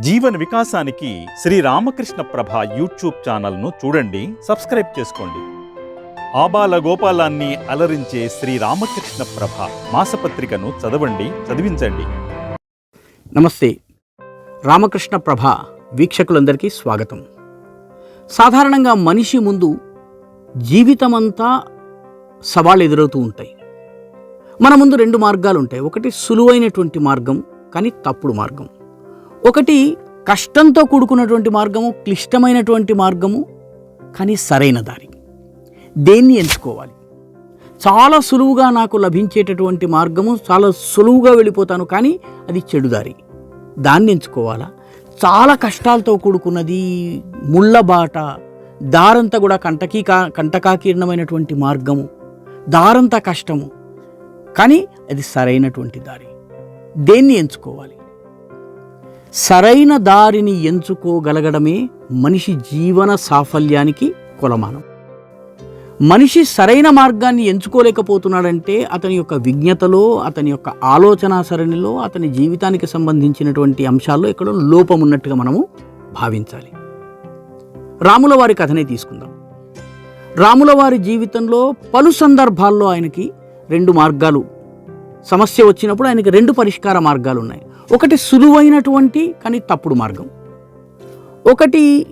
జీవన వికాసానికి శ్రీ రామకృష్ణ ప్రభ యూట్యూబ్ ఛానల్ను చూడండి సబ్స్క్రైబ్ చేసుకోండి. ఆబాల గోపాలాన్ని అలరించే శ్రీ రామకృష్ణ ప్రభ మాసపత్రికను చదవండి చదివించండి. నమస్తే. రామకృష్ణ ప్రభ వీక్షకులందరికీ స్వాగతం. సాధారణంగా మనిషి ముందు జీవితమంతా సవాళ్ళు ఎదురవుతూ ఉంటాయి. మన ముందు రెండు మార్గాలు ఉంటాయి ఒకటి సులువైనటువంటి మార్గం కానీ తప్పుడు మార్గం. ఒకటి కష్టంతో కూడుకున్నటువంటి మార్గము క్లిష్టమైనటువంటి మార్గము కానీ సరైన దారి. దేన్ని ఎంచుకోవాలి? చాలా సులువుగా నాకు లభించేటటువంటి మార్గము చాలా సులువుగా వెళ్ళిపోతాను కానీ అది చెడుదారి దాన్ని ఎంచుకోవాలా? చాలా కష్టాలతో కూడుకున్నది ముళ్ళబాట దారంతా కూడా కంటకీ కా కంటకాకీర్ణమైనటువంటి మార్గము దారంతా కష్టము కానీ అది సరైనటువంటి దారి. దేన్ని ఎంచుకోవాలి? సరైన దారిని ఎంచుకోగలగడమే మనిషి జీవన సాఫల్యానికి కొలమానం. మనిషి సరైన మార్గాన్ని ఎంచుకోలేకపోతున్నాడంటే అతని యొక్క విజ్ఞతలో అతని యొక్క ఆలోచన సరణిలో అతని జీవితానికి సంబంధించినటువంటి అంశాల్లో ఇక్కడ లోపం ఉన్నట్టుగా మనము భావించాలి. రాముల వారి కథనే తీసుకుందాం. రాముల వారి జీవితంలో పలు సందర్భాల్లో ఆయనకి రెండు మార్గాలు సమస్య వచ్చినప్పుడు ఆయనకి రెండు పరిష్కార మార్గాలు ఉన్నాయి ఒకటి సులువైనటువంటి కానీ తప్పుడు మార్గం. ఒకటి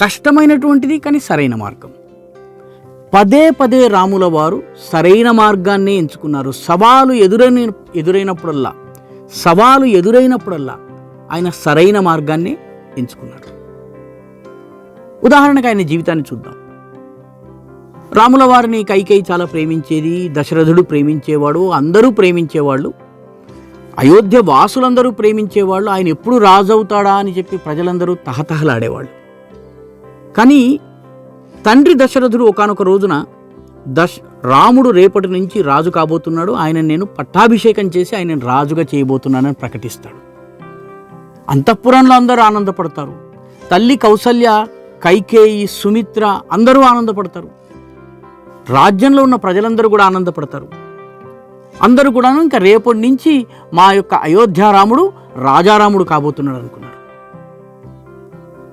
కష్టమైనటువంటిది కానీ సరైన మార్గం. పదే పదే రాముల వారు సరైన మార్గాన్ని ఎంచుకున్నారు. సవాలు ఎదురైన ఎదురైనప్పుడల్లా సవాలు ఎదురైనప్పుడల్లా ఆయన సరైన మార్గాన్ని ఎంచుకున్నారు. ఉదాహరణకు ఆయన జీవితాన్ని చూద్దాం. రాముల వారిని కైకేయి చాలా ప్రేమించేది దశరథుడు ప్రేమించేవాడు అందరూ ప్రేమించేవాళ్ళు అయోధ్య వాసులందరూ ప్రేమించేవాళ్ళు ఆయన ఎప్పుడు రాజు అవుతాడా అని చెప్పి ప్రజలందరూ తహతహలాడేవాళ్ళు. కానీ తండ్రి దశరథుడు ఒకానొక రోజున దశ రాముడు రేపటి నుంచి రాజు కాబోతున్నాడు ఆయన నేను పట్టాభిషేకం చేసి ఆయన రాజుగా చేయబోతున్నానని ప్రకటిస్తాడు. అంతఃపురంలో అందరూ ఆనందపడతారు. తల్లి కౌసల్య కైకేయి సుమిత్ర అందరూ ఆనందపడతారు. రాజ్యంలో ఉన్న ప్రజలందరూ కూడా ఆనందపడతారు. అందరూ కూడా ఇంకా రేపటి నుంచి మా యొక్క అయోధ్యారాముడు రాజారాముడు కాబోతున్నాడు అనుకున్నారు.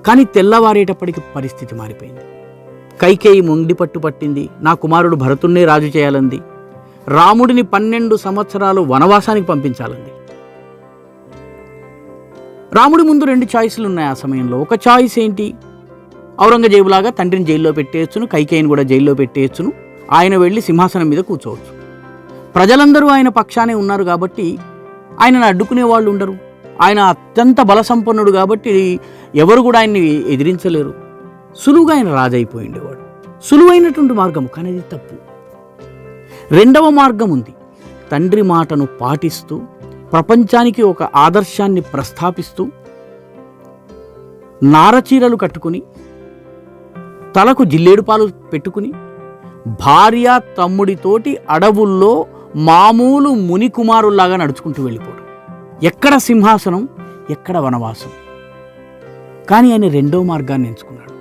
కానీ తెల్లవారేటప్పటికి పరిస్థితి మారిపోయింది. కైకేయి మొండి పట్టు పట్టింది. నా కుమారుడు భరతుణ్ణే రాజు చేయాలంది. రాముడిని పన్నెండు సంవత్సరాలు వనవాసానికి పంపించాలంది. రాముడి ముందు రెండు చాయిస్లు ఉన్నాయి ఆ సమయంలో. ఒక చాయిస్ ఏంటి? ఔరంగజేబులాగా తండ్రిని జైల్లో పెట్టేయచ్చును కైకేయిని కూడా జైల్లో పెట్టేయచ్చును. ఆయన వెళ్ళి సింహాసనం మీద కూర్చోవచ్చు. ప్రజలందరూ ఆయన పక్షానే ఉన్నారు కాబట్టి ఆయనను అడ్డుకునే వాళ్ళు ఉండరు. ఆయన అత్యంత బలసంపన్నుడు కాబట్టి ఎవరు కూడా ఆయన్ని ఎదిరించలేరు. సులువుగా ఆయన రాజైపోయిండేవాడు. సులువైనటువంటి మార్గం కానీ అది తప్పు. రెండవ మార్గం ఉంది. తండ్రి మాటను పాటిస్తూ ప్రపంచానికి ఒక ఆదర్శాన్ని ప్రస్థాపిస్తూ నారచీరలు కట్టుకుని తలకు జిల్లేడు పాలు పెట్టుకుని భార్య తమ్ముడితోటి అడవుల్లో మామూలు ముని కుమారుల్లాగా నడుచుకుంటూ వెళ్ళిపోవడం ఎక్కడ సింహాసనం ఎక్కడ వనవాసం. కానీ ఆయన రెండో మార్గాన్ని ఎంచుకున్నాడు.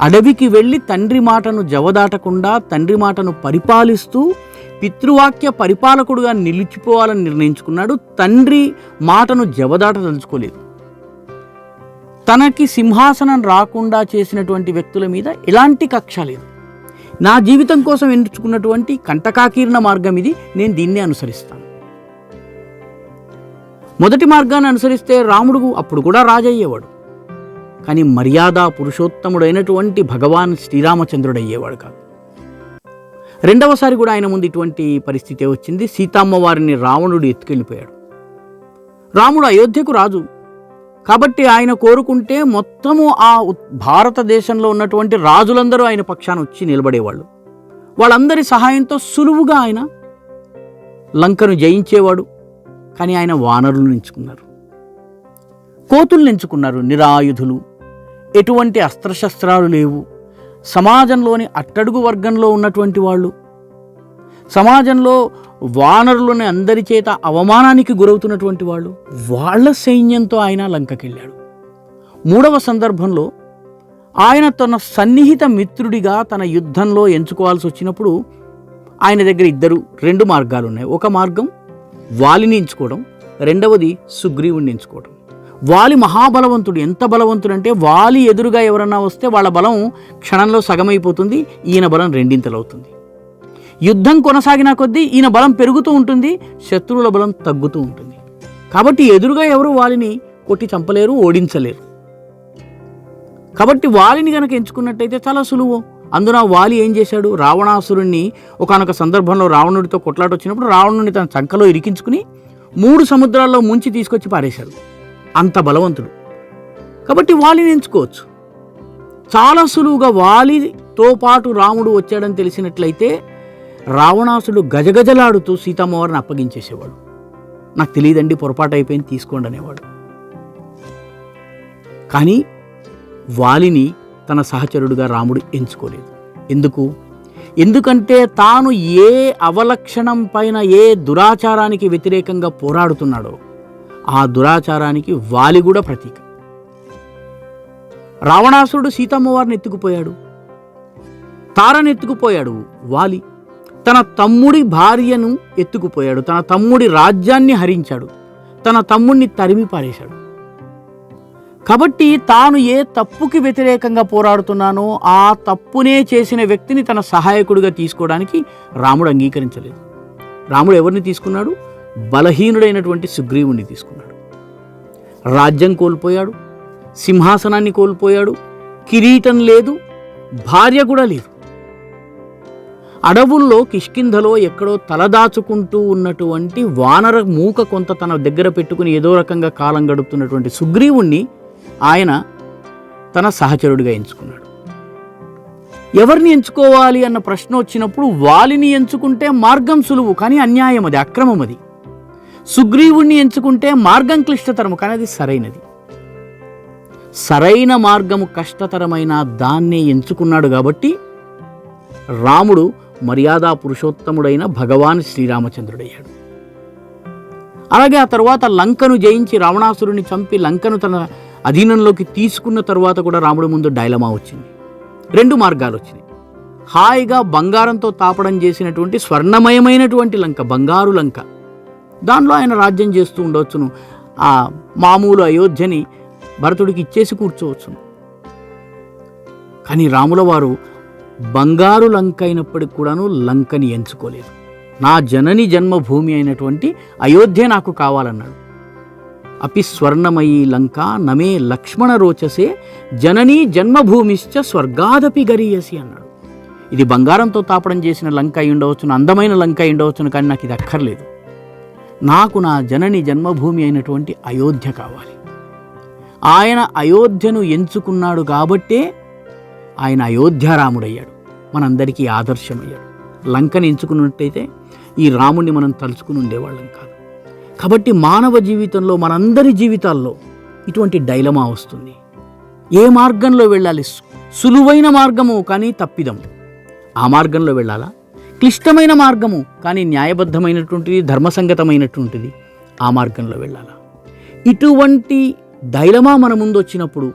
అడవికి వెళ్ళి తండ్రి మాటను జవదాటకుండా తండ్రి మాటను పరిపాలిస్తూ పితృవాక్య పరిపాలకుడుగా నిలిచిపోవాలని నిర్ణయించుకున్నాడు. తండ్రి మాటను జవదాటదలుచుకోలేదు తనకి సింహాసనం రాకుండా చేసినటువంటి వ్యక్తుల మీద ఎలాంటి కక్ష లేదు. నా జీవితం కోసం ఎంచుకున్నటువంటి కంటకాకీర్ణ మార్గం ఇది. నేను దీన్నే అనుసరిస్తాను. మొదటి మార్గాన్ని అనుసరిస్తే రాముడు అప్పుడు కూడా రాజయ్యేవాడు. కానీ మర్యాద పురుషోత్తముడైనటువంటి భగవాన్ శ్రీరామచంద్రుడు అయ్యేవాడు కాదు. రెండవసారి కూడా ఆయన ముందు ఇటువంటి పరిస్థితి వచ్చింది. సీతమ్మ వారిని రావణుడు ఎత్తుకెళ్ళిపోయాడు. రాముడు అయోధ్యకు రాజు. కాబట్టి ఆయన కోరుకుంటే మొత్తము ఆ భారతదేశంలో ఉన్నటువంటి రాజులందరూ ఆయన పక్షాన వచ్చి నిలబడేవాళ్ళు. వాళ్ళందరి సహాయంతో సులువుగా ఆయన లంకను జయించేవాడు. కానీ ఆయన వానరులను ఎంచుకున్నారు కోతుల్ని ఎంచుకున్నారు నిరాయుధులు. ఎటువంటి అస్త్రశస్త్రాలు లేవు. సమాజంలోని అట్టడుగు వర్గంలో ఉన్నటువంటి వాళ్ళు. సమాజంలో వానరులని అందరి చేత అవమానానికి గురవుతున్నటువంటి వాళ్ళు వాళ్ళ సైన్యంతో ఆయన లంకకెళ్ళాడు. మూడవ సందర్భంలో ఆయన తన సన్నిహిత మిత్రుడిగా తన యుద్ధంలో ఎంచుకోవాల్సి వచ్చినప్పుడు ఆయన దగ్గర ఇద్దరు రెండు మార్గాలు ఉన్నాయి ఒక మార్గం వాలిని ఎంచుకోవడం రెండవది సుగ్రీవుణ్ణి ఎంచుకోవడం. వాలి మహాబలవంతుడు. ఎంత బలవంతుడు అంటే వాలి ఎదురుగా ఎవరన్నా వస్తే వాళ్ళ బలం క్షణంలో సగమైపోతుంది ఈయన బలం రెండింతలవుతుంది. యుద్ధం కొనసాగిన కొద్దీ ఈయన బలం పెరుగుతూ ఉంటుంది శత్రువుల బలం తగ్గుతూ ఉంటుంది. కాబట్టి ఎదురుగా ఎవరు వాలిని కొట్టి చంపలేరు ఓడించలేరు. కాబట్టి వాలిని గనక ఎంచుకున్నట్టయితే చాలా సులువు. అందున వాలి ఏం చేశాడు? రావణాసురుణ్ణి ఒకనొక సందర్భంలో రావణుడితో కొట్లాట వచ్చినప్పుడు రావణుడిని తన చంకలో ఇరికించుకుని మూడు సముద్రాల్లో ముంచి తీసుకొచ్చి పారేశాడు. అంత బలవంతుడు. కాబట్టి వాలిని ఎంచుకోవచ్చు. చాలా సులువుగా వాలితో పాటు రాముడు వచ్చాడని తెలిసినట్లయితే రావణాసుడు గజగజలాడుతూ సీతమ్మవారిని అప్పగించేసేవాడు. నాకు తెలియదండి పొరపాటు అయిపోయింది తీసుకోండి అనేవాడు. కానీ వాలిని తన సహచరుడుగా రాముడు ఎంచుకోలేదు. ఎందుకు? ఎందుకంటే తాను ఏ అవలక్షణం పైన ఏ దురాచారానికి వ్యతిరేకంగా పోరాడుతున్నాడో ఆ దురాచారానికి వాలి కూడా ప్రతీక. రావణాసురుడు సీతమ్మవారిని ఎత్తుకుపోయాడు. తారని ఎత్తుకుపోయాడు వాలి. తన తమ్ముడి భార్యను ఎత్తుకుపోయాడు. తన తమ్ముడి రాజ్యాన్ని హరించాడు. తన తమ్ముడిని తరిమి పారేశాడు. కాబట్టి తాను ఏ తప్పుకి వ్యతిరేకంగా పోరాడుతున్నానో ఆ తప్పునే చేసిన వ్యక్తిని తన సహాయకుడిగా తీసుకోవడానికి రాముడు అంగీకరించలేదు. రాముడు ఎవరిని తీసుకున్నాడు? బలహీనుడైనటువంటి సుగ్రీవుణ్ణి తీసుకున్నాడు. రాజ్యం కోల్పోయాడు. సింహాసనాన్ని కోల్పోయాడు. కిరీటం లేదు. భార్య కూడా లేదు. అడవుల్లో కిష్కింధలో ఎక్కడో తలదాచుకుంటూ ఉన్నటువంటి వానర మూక కొంత తన దగ్గర పెట్టుకుని ఏదో రకంగా కాలం గడుపుతున్నటువంటి సుగ్రీవుణ్ణి ఆయన తన సహచరుడిగా ఎంచుకున్నాడు. ఎవరిని ఎంచుకోవాలి అన్న ప్రశ్న వచ్చినప్పుడు వాలిని ఎంచుకుంటే మార్గం సులువు కానీ అన్యాయం అది అక్రమం అది. సుగ్రీవుణ్ణి ఎంచుకుంటే మార్గం క్లిష్టతరము కానీ అది సరైనది. సరైన మార్గము కష్టతరమైన దాన్నే ఎంచుకున్నాడు కాబట్టి రాముడు మర్యాదా పురుషోత్తముడైన భగవాన్ శ్రీరామచంద్రుడయ్యాడు. అలాగే ఆ తర్వాత లంకను జయించి రావణాసురుని చంపి లంకను తన అధీనంలోకి తీసుకున్న తర్వాత కూడా రాముడి ముందు డైలమా వచ్చింది. రెండు మార్గాలు వచ్చినాయి. హాయిగా బంగారంతో తాపడం చేసినటువంటి స్వర్ణమయమైనటువంటి లంక బంగారు లంక. దానిలో ఆయన రాజ్యం చేస్తూ ఉండవచ్చును ఆ మామూలు అయోధ్యని భరతుడికి ఇచ్చేసి కూర్చోవచ్చును. కానీ రాముల వారు బంగారు లంక అయినప్పటికి కూడాను లంకని ఎంచుకోలేదు. నా జనని జన్మభూమి అయినటువంటి అయోధ్య నాకు కావాలన్నాడు. అపి స్వర్ణమయీ లంక నమే లక్ష్మణ రోచసే జననీ జన్మభూమిశ్చ స్వర్గాదపి గరీయసి అన్నాడు. ఇది బంగారంతో తాపడం చేసిన లంక అయి ఉండవచ్చును అందమైన లంక అయి ఉండవచ్చును కానీ నాకు ఇది అక్కర్లేదు. నాకు నా జనని జన్మభూమి అయినటువంటి అయోధ్య కావాలి. ఆయన అయోధ్యను ఎంచుకున్నాడు కాబట్టే ఆయన అయోధ్యారాముడయ్యాడు. మనందరికీ ఆదర్శమయ్యాడు. లంకని ఎంచుకున్నట్టయితే ఈ రాముణ్ణి మనం తలుచుకుని ఉండేవాళ్ళం కాదు. కాబట్టి మానవ జీవితంలో మనందరి జీవితాల్లో ఇటువంటి డైలమా వస్తుంది. ఏ మార్గంలో వెళ్ళాలి? సులువైన మార్గము కానీ తప్పిదం. ఆ మార్గంలో వెళ్ళాలా? క్లిష్టమైన మార్గము కానీ న్యాయబద్ధమైనటువంటిది ధర్మసంగతమైనటువంటిది ఆ మార్గంలో వెళ్ళాలా? ఇటువంటి డైలమా మన ముందు వచ్చినప్పుడు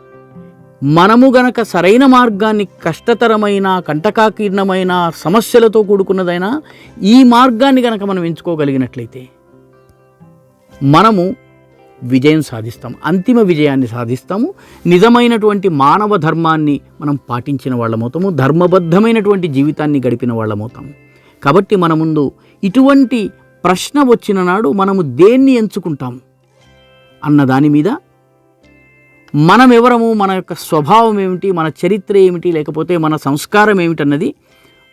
మనము గనక సరైన మార్గాన్ని కష్టతరమైన కంటకాకీర్ణమైన సమస్యలతో కూడుకున్నదైనా ఈ మార్గాన్ని గనక మనం ఎంచుకోగలిగినట్లయితే మనము విజయం సాధిస్తాం అంతిమ విజయాన్ని సాధిస్తాము. నిజమైనటువంటి మానవ ధర్మాన్ని మనం పాటించిన వాళ్ళమవుతాము ధర్మబద్ధమైనటువంటి జీవితాన్ని గడిపిన వాళ్ళమవుతాము. కాబట్టి మన ముందు ఇటువంటి ప్రశ్న వచ్చిన నాడు మనము దేన్ని ఎంచుకుంటాం అన్న దాని మీద మనం ఎవరము మన యొక్క స్వభావం ఏమిటి? మన చరిత్ర ఏమిటి? లేకపోతే మన సంస్కారం ఏమిటన్నది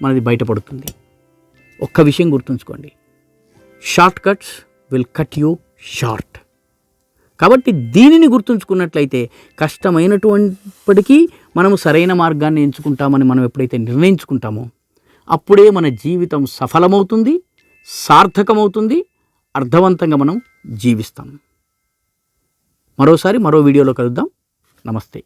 మనది బయటపడుతుంది. ఒక్క విషయం గుర్తుంచుకోండి. Short cuts will cut you short. కాబట్టి దీనిని గుర్తుంచుకున్నట్లయితే కష్టమైనటువంటిప్పటికీ మనము సరైన మార్గాన్ని ఎంచుకుంటామని మనం ఎప్పుడైతే నిర్ణయించుకుంటామో అప్పుడే మన జీవితం సఫలమవుతుంది సార్థకమవుతుంది అర్థవంతంగా మనం జీవిస్తాం. మరోసారి మరో వీడియోలో కలుద్దాం. నమస్తే.